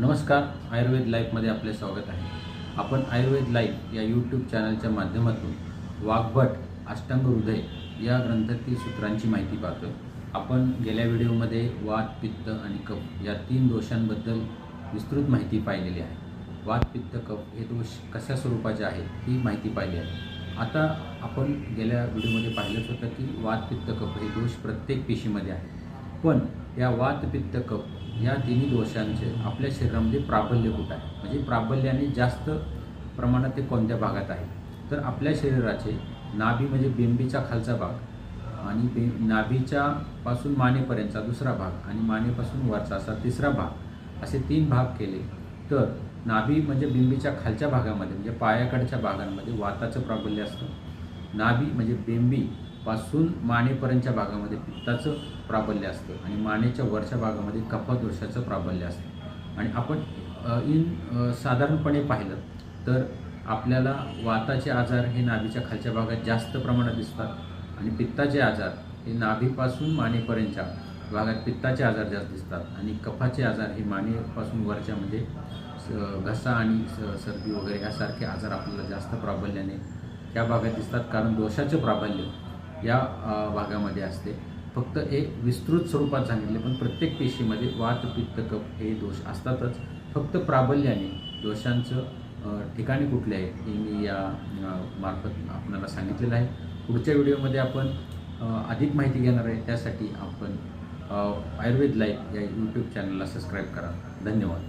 नमस्कार आयुर्वेद लाईफमध्ये आपले स्वागत आहे. आपण आयुर्वेद लाईफ या यूट्यूब चॅनलच्या माध्यमातून वाघभट अष्टांग हृदय या ग्रंथातील सूत्रांची माहिती पाहतो आपण गेल्या व्हिडिओमध्ये वात पित्त आणि कफ या तीन दोषांबद्दल विस्तृत माहिती पाहिलेली आहे. वात पित्त कफ हे दोष कशा स्वरूपाचे आहेत ही माहिती पाहिली आहे. आता आपण गेल्या व्हिडिओमध्ये पाहिलंच होतं की वात पित्त कफ हे दोष प्रत्येक पेशीमध्ये आहे पण या वात पित्त कफ या तिन्ही दोषांचे आपल्या शरीरामध्ये प्राबल्य कुठं आहे? म्हणजे प्राबल्याने जास्त प्रमाणात ते कोणत्या भागात आहे? तर आपल्या शरीराचे नाभी म्हणजे बिंबीचा खालचा भाग आणि बे नाभीच्या पासून मानेपर्यंतचा दुसरा भाग आणि मानेपासून वरचा असा तिसरा भाग असे तीन भाग केले तर नाभी म्हणजे बिंबीच्या खालच्या भागामध्ये म्हणजे पायाकडच्या भागांमध्ये वाताचं प्राबल्य असतं. नाभी म्हणजे बेंबी पासून मानेपर्यंतच्या भागामध्ये पित्ताचं प्राबल्य असतं आणि मानेच्या वरच्या भागामध्ये कफदोषाचं प्राबल्य असतं. आणि आपण इन साधारणपणे पाहिलं तर आपल्याला वाताचे आजार हे नाभीच्या खालच्या भागात जास्त प्रमाणात दिसतात आणि पित्ताचे आजार हे नाभीपासून मानेपर्यंतच्या भागात पित्ताचे आजार जास्त दिसतात आणि कफाचे आजार हे मानेपासून वरच्या म्हणजे स- घसा आणि स- सर्दी वगैरे यासारखे आजार आपल्याला जास्त प्राबल्याने त्या भागात दिसतात. कारण दोषाचे प्राबल्य या भागामध्ये असते. फक्त एक विस्तृत स्वरूपात सांगितले पण प्रत्येक पेशीमध्ये वात पित्त कप हे दोष असतातच. फक्त प्राबल्याने दोषांचं ठिकाणी कुठले आहे हे मी या मार्फत आपल्याला सांगितलेलं आहे. पुढच्या व्हिडिओमध्ये आपण अधिक माहिती घेणार आहे. त्यासाठी आपण आयुर्वेद लाईफ या यूट्यूब चॅनलला सबस्क्राईब करा. धन्यवाद.